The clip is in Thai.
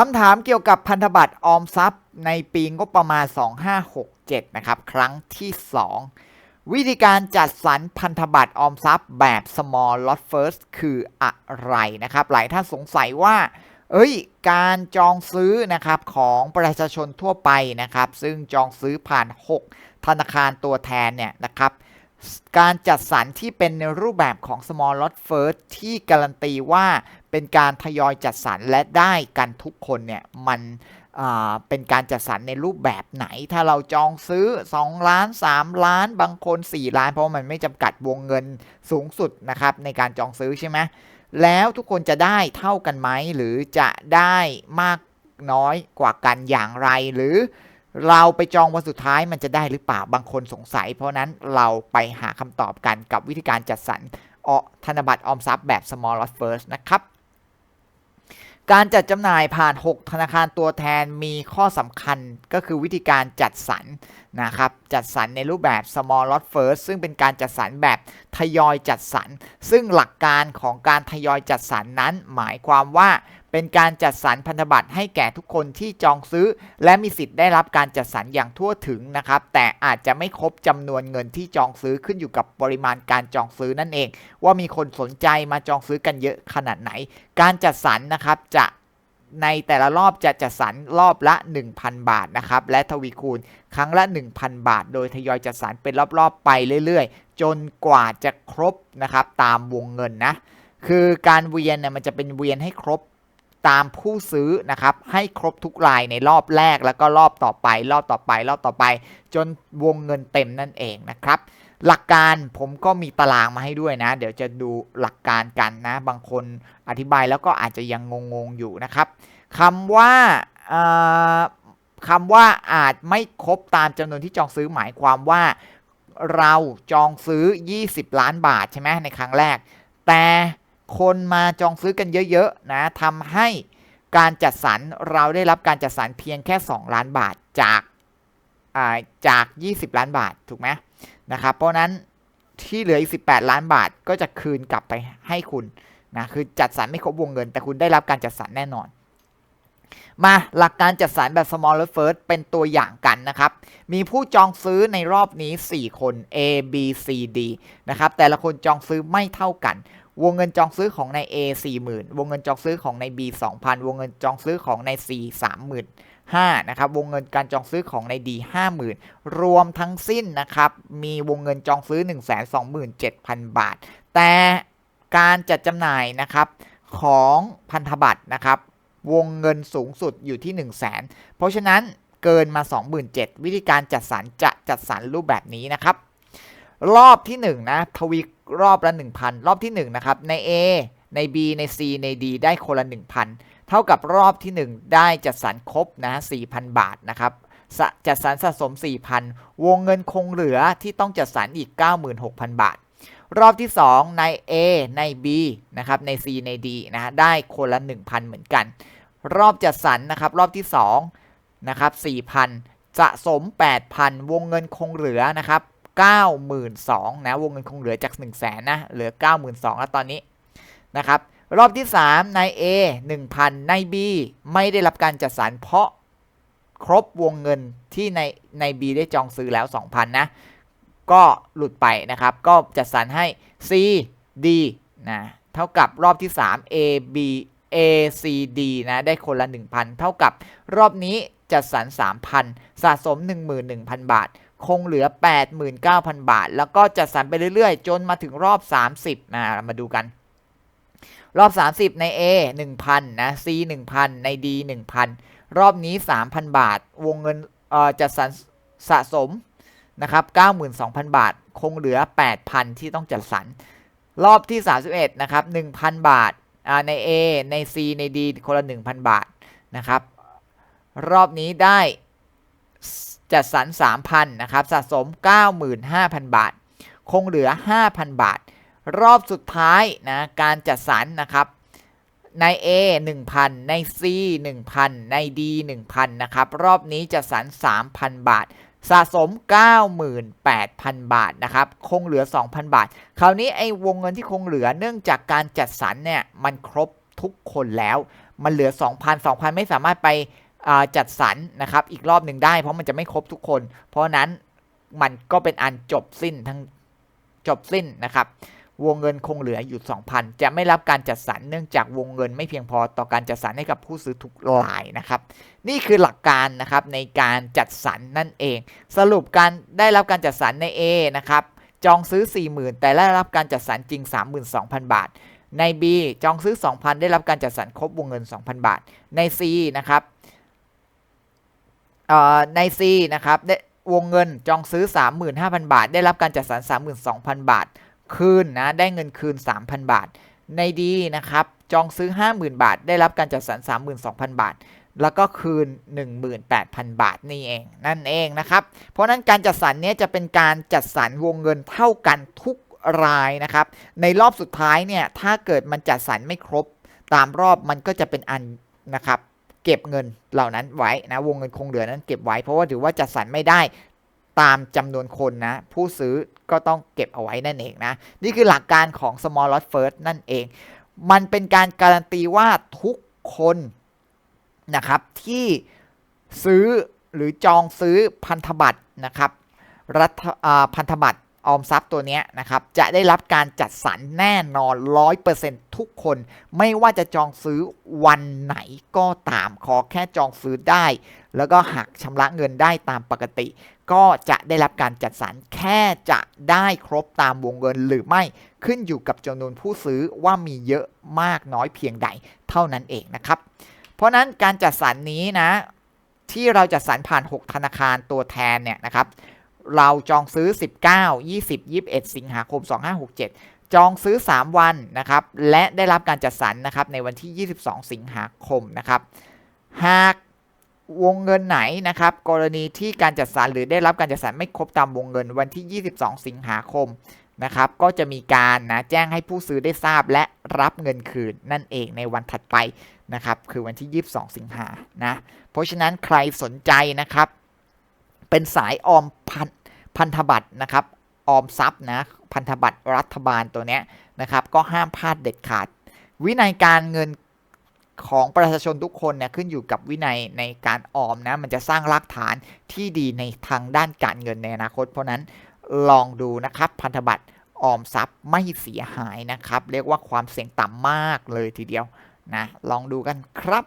คำถามเกี่ยวกับพันธบัตรออมทรัพย์ ในปีงบประมาณ 2567 นะครับ ครั้งที่ 2 วิธีการจัดสรรพันธบัตรออมทรัพย์แบบ small lot first คืออะไรนะครับ หลายท่านสงสัยว่า เอ้ย การจองซื้อนะครับของประชาชนทั่วไปนะครับ ซึ่งจองซื้อผ่าน 6 ธนาคารตัวแทนเนี่ยนะครับการจัดสรรที่เป็นในรูปแบบของ small lot first ที่การันตีว่า เป็นการทยอยจัดสรรและได้กันทุกคนเนี่ยมันเป็นการจัดสรรในรูปแบบไหน ถ้าเราจองซื้อ 2 ล้าน 3 ล้าน บางคน 4 ล้าน เพราะมันไม่จำกัดวงเงินสูงสุดนะครับในการจองซื้อใช่ไหมแล้วทุกคนจะได้เท่ากันไหม หรือจะได้มากน้อยกว่ากันอย่างไร หรือเราไปจองวันสุดท้ายมันจะได้หรือเปล่า บางคนสงสัย เพราะนั้นเราไปหาคำตอบกันกับวิธีการจัดสรรธนบัตรออมทรัพย์แบบ small lot first นะครับ การจัดจำหน่ายผ่าน 6 ธนาคารตัวแทนมีข้อสำคัญก็คือวิธีการจัดสรรนะครับจัดสรรในรูปแบบ small lot first ซึ่งเป็นการจัดสรรแบบทยอยจัดสรรซึ่งหลักการของการทยอยจัดสรรนั้นหมายความว่า เป็นการจัดสรรพันธบัตรให้แก่ทุกคนที่จองซื้อ และมีสิทธิ์ได้รับการจัดสรรอย่างทั่วถึงนะครับ แต่อาจจะไม่ครบจำนวนเงินที่จองซื้อขึ้นอยู่กับปริมาณการจองซื้อนั่นเอง ว่ามีคนสนใจมาจองซื้อกันเยอะขนาดไหน การจัดสรรนะครับจะในแต่ละรอบจะจัดสรรรอบละ 1,000 บาทนะครับ และทวีคูณครั้งละ 1,000 บาท โดยทยอยจัดสรรเป็นรอบๆ ไปเรื่อยๆ จนกว่าจะครบนะครับตามวงเงินนะ คือการเวียนเนี่ยมันจะเป็นเวียนให้ครบ ตามผู้ซื้อนะครับให้ครบทุกรายในรอบแรกแล้วก็รอบต่อไป รอบต่อไป รอบต่อไป จนวงเงินเต็มนั่นเองนะครับหลักการผมก็มีตารางมาให้ด้วยนะ เดี๋ยวจะดูหลักการกันนะ บางคนอธิบายแล้วก็อาจจะยังงงๆอยู่นะครับคำว่าคำว่าอาจไม่ครบตามจำนวนที่จองซื้อหมายความว่าเราจองซื้อ 20 ล้านบาทใช่ไหมในครั้งแรก แต่ คนมาจองซื้อกันเยอะๆนะทำให้การจัดสรรเราได้รับการจัดสรรเพียงแค่ 2 ล้านบาทจากจาก 20 ล้านบาทถูกไหมนะครับเพราะนั้นที่เหลืออีก 18 ล้านบาทก็จะคืนกลับไปให้คุณนะคือจัดสรรไม่ครบวงเงิน แต่คุณได้รับการจัดสรรแน่นอน มาหลักการจัดสรรแบบ small first เป็นตัวอย่างกันนะครับ มีผู้จองซื้อในรอบนี้ 4 คน A B C D นะครับแต่ละคนจองซื้อไม่เท่ากัน วงเงินจองซื้อของใน A 40,000 วงเงินจองซื้อของใน B 2,000 วงเงินจองซื้อของใน C 30,000 5นะครับวงเงินการจองซื้อของในดี50,000 รวมทั้งสิ้นนะครับมีวงเงินจองซื้อ 127,000 บาท แต่การจัดจำหน่ายนะครับของพันธบัตรนะครับวงเงินสูงสุดอยู่ที่ 1 0 0 0 0แเพราะฉะนั้นเกินมา 27,000 วิธีการจัดสรรจะจัดสรรรูปแบบนี้นะครับ รอบที่1นะทวีรอบละ 1,000 รอบที่ 1 นะครับ ใน A ใน B ใน C ใน D ได้คนละ 1,000 เท่ากับรอบที่ 1 ได้จัดสรรครบนะ4,000 บาทนะครับจัดสรรสะสม 4,000 วงเงินคงเหลือที่ต้องจัดสรรอีก 96,000 บาท รอบที่ 2 ใน A ใน B นะครับ ใน C ใน D นะได้คนละ 1,000 เหมือนกัน รอบจัดสรรนะครับ รอบที่2นะครับ4,000สะสม 8,000 วงเงินคงเหลือนะครับ 92,000นะวงเงินคงเหลือจาก 1 0 0 0 0แสนนะเหลือ 92,000แล้วตอนนี้นะครับรอบที่ 3 ใน A 1,000 ใน B ไม่ได้รับการจัดสรรเพราะครบวงเงินที่ในใน B ได้จองซื้อแล้ว 2,000 นะ ก็หลุดไปนะครับ ก็จัดสรรให้ C D นะเท่ากับรอบที่ 3 A B A C D นะได้คนละ 1,000 เท่ากับรอบนี้จัดสรร3,000 สะสม 11,000 บาท คงเหลือ 89,000 บาท แล้วก็จัดสรรไปเรื่อยๆ จนมาถึงรอบ 30นะมาดูกัน รอบ 30 ใน A 1,000 นะ C 1,000 ใน D 1,000 รอบนี้ 3,000 บาท วงเงินจะสรรสะสมนะครับ 92,000 บาท คงเหลือ 8,000 ที่ต้องจัดสรร รอบที่ 31 นะครับ 1,000 บาทใน A ใน C ใน D คนละ 1,000 บาทนะครับ รอบนี้ได้ จัดสรร 3,000 นะครับ สะสม 95,000 บาท คงเหลือ 5,000 บาท รอบสุดท้ายนะการจัดสรรนะครับใน A 1,000 ใน C 1,000 ใน D 1,000 นะครับ รอบนี้จัดสรร 3,000 บาท สะสม 98,000 บาทนะครับ คงเหลือ 2,000 บาท คราวนี้ไอ้วงเงินที่คงเหลือเนื่องจากการจัดสรรเนี่ย มันครบทุกคนแล้ว มันเหลือ 2,000 2,000 ไม่สามารถไป จัดสรรนะครับอีกรอบหนึ่งได้ เพราะมันจะไม่ครบทุกคน เพราะนั้นมันก็เป็นอันจบสิ้นทั้งจบสิ้นนะครับวงเงินคงเหลืออยู่ 2,000 จะไม่รับการจัดสรรเนื่องจากวงเงินไม่เพียงพอต่อการจัดสรรให้กับผู้ซื้อทุกรายนะครับ นี่คือหลักการนะครับในการจัดสรรนั่นเอง สรุปการได้รับการจัดสรรใน A นะครับ จองซื้อ 40,000 แต่ได้รับการจัดสรรจริง 32,000 บาท ใน B จองซื้อ 2,000 ได้รับการจัดสรรครบวงเงิน 2,000 บาท ใน C นะครับ ใน C นะครับได้วงเงินจองซื้อ 35,000 บาท ได้รับการจัดสรร 32,000 บาท คืนนะได้เงินคืน 3,000 บาท ใน D นะครับจองซื้อ 50,000 บาท ได้รับการจัดสรร 32,000 บาท แล้วก็คืน 18,000 บาทนี่เอง นั่นเองนะครับ เพราะฉะนั้นการจัดสรรเนี้ยจะเป็นการจัดสรรวงเงินเท่ากันทุกรายนะครับ ในรอบสุดท้ายเนี่ยถ้าเกิดมันจัดสรรไม่ครบตามรอบมันก็จะเป็นอันนะครับ เก็บเงินเหล่านั้นไว้นะวงเงินคงเหลือนั้นเก็บไว้เพราะว่าถือว่าจัดสรรไม่ได้ตามจำนวนคนนะ ผู้ซื้อก็ต้องเก็บเอาไว้นั่นเองนะ นี่คือหลักการของ small lot first นั่นเอง มันเป็นการการันตีว่าทุกคนนะครับที่ซื้อหรือจองซื้อพันธบัตรนะครับรัฐอ่าพันธบัตร ออมทรัพย์ตัวนี้นะครับจะได้รับการจัดสรรแน่นอน 100%ทุกคน ไม่ว่าจะจองซื้อวันไหนก็ตามขอแค่จองซื้อได้ แล้วก็หักชำระเงินได้ตามปกติ ก็จะได้รับการจัดสรรแค่จะได้ครบตามวงเงินหรือไม่ขึ้นอยู่กับจำนวนผู้ซื้อว่ามีเยอะมากน้อยเพียงใดเท่านั้นเองนะครับ เพราะนั้นการจัดสรรนี้นะที่เราจัดสรรผ่าน 6 ธนาคารตัวแทนเนี่ยนะครับ เราจองซื้อ 19 20 21 สิงหาคม 2567 จองซื้อ 3 วันนะครับ และได้รับการจัดสรรนะครับในวันที่ 22 สิงหาคมนะครับ หากวงเงินไหนนะครับ กรณีที่การจัดสรรหรือได้รับการจัดสรรไม่ครบตามวงเงินวันที่ 22 สิงหาคมนะครับก็จะมีการนะแจ้งให้ผู้ซื้อได้ทราบและรับเงินคืนนั่นเองในวันถัดไปนะครับคือวันที่ 22 สิงหานะเพราะฉะนั้นใครสนใจนะครับ เป็นสายออม พันธบัตรนะครับออมทรัพย์นะพันธบัตรรัฐบาลตัวเนี้ยนะครับก็ห้ามพลาดเด็ดขาด วินัยการเงินของประชาชนทุกคนเนี่ยขึ้นอยู่กับวินัยในการออมนะมันจะสร้างรากฐานที่ดีในทางด้านการเงินในอนาคต เพราะนั้นลองดูนะครับพันธบัตรออมทรัพย์ไม่เสียหายนะครับ เรียกว่าความเสี่ยงต่ำมากเลยทีเดียวนะลองดูกันครับ